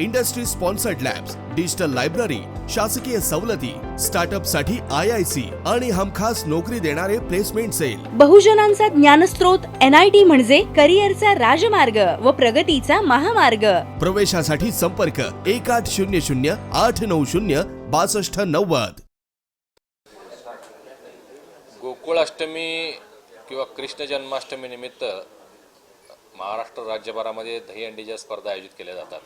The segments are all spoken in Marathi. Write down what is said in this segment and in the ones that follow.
industry sponsored labs digital library शासकीय सवलती स्टार्टअपसाठी आय आय सी आणि हमखास नोकरी देणारे प्लेसमेंट सेल. बहुजनांचा ज्ञानस्रोत एन आय टी म्हणजे करिअरचा राजमार्ग व प्रगतीचा महामार्ग. प्रवेशासाठी संपर्क एक आठ शून्य शून्य आठ नऊ शून्य बासष्ट नव्वद. गोकुळाष्टमी किंवा कृष्ण जन्माष्टमी निमित्त महाराष्ट्र राज्यभरामध्ये दहीहंडीच्या स्पर्धा आयोजित केल्या जातात.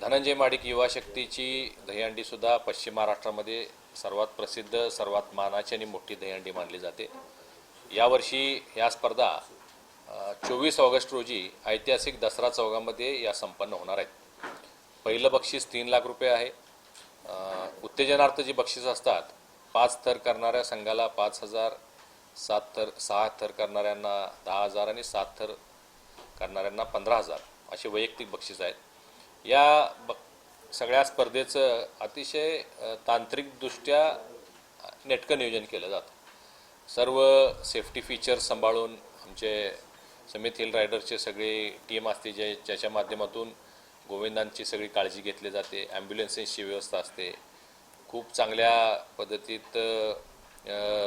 धनंजय माडिक युवा शक्तीची दहीहंडीसुद्धा पश्चिम महाराष्ट्रामध्ये सर्वात प्रसिद्ध सर्वात मानाची आणि मोठी दहीहंडी मानली जाते. यावर्षी ह्या स्पर्धा चोवीस ऑगस्ट रोजी ऐतिहासिक दसरा चौकामध्ये या संपन्न होणार आहेत. पहिलं बक्षीस तीन लाख रुपये आहे. उत्तेजनार्थ जी बक्षीस असतात पाच थर करणाऱ्या संघाला पाच हजार सात थर सहा थर करणाऱ्यांना दहा हजार आणि सात थर करणाऱ्यांना पंधरा हजार असे वैयक्तिक बक्षीस आहेत. या ब सगळ्या स्पर्धेचं अतिशय तांत्रिकदृष्ट्या नेटकं नियोजन केलं जातं. सर्व सेफ्टी फीचर्स सांभाळून आमचे समित हिल रायडरचे सगळे टीम असते जे ज्याच्या माध्यमातून गोविंदांची सगळी काळजी घेतली जाते ॲम्ब्युलन्सेसची व्यवस्था असते. खूप चांगल्या पद्धतीत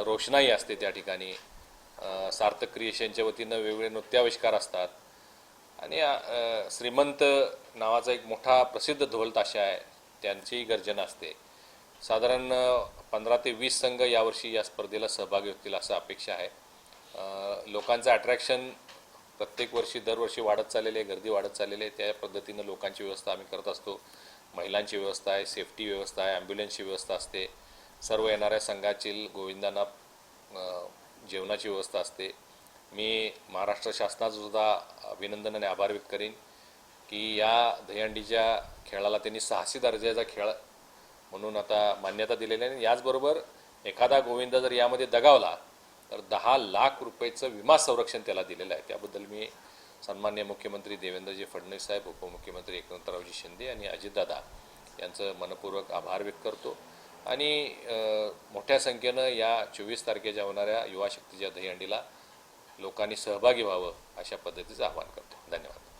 रोषणाई असते त्या ठिकाणी. सार्थक क्रिएशनच्या वतीनं वेगवेगळे नृत्याविष्कार असतात. आणि श्रीमंत नावाचा एक मोठा प्रसिद्ध ढोल ताशा आहे. त्यांचीही गर्जना असते. साधारण पंधरा ते वीस संघ यावर्षी या स्पर्धेला सहभागी होतील असं अपेक्षा आहे. लोकांचं अट्रॅक्शन प्रत्येक वर्षी दरवर्षी वाढत चाललेले आहे गर्दी वाढत चाललेली आहे. त्या पद्धतीनं लोकांची व्यवस्था आम्ही करत असतो. महिलांची व्यवस्था आहे सेफ्टी व्यवस्था आहे ॲम्ब्युलन्सची व्यवस्था असते. सर्व येणाऱ्या संघातील गोविंदांना जेवणाची व्यवस्था असते. मी महाराष्ट्र शासनाचं सुद्धा अभिनंदन आणि आभार व्यक्त करीन की या दहीहंडीच्या खेळाला त्यांनी साहसी दर्जाचा खेळ म्हणून आता मान्यता दिलेली आहे. आणि याचबरोबर एखादा गोविंद जर यामध्ये दगावला तर दहा लाख रुपयेचं विमा संरक्षण त्याला दिलेलं आहे. त्याबद्दल मी सन्मान्य मुख्यमंत्री देवेंद्रजी फडणवीस साहेब उपमुख्यमंत्री एकनाथरावजी शिंदे आणि अजितदादा यांचं मनपूर्वक आभार व्यक्त करतो. आणि मोठ्या संख्येनं या चोवीस तारखेच्या होणाऱ्या युवा शक्तीच्या दहीहंडीला लोकांनी सहभागी व्हावं अशा पद्धतीचं आवाहन करतो. धन्यवाद.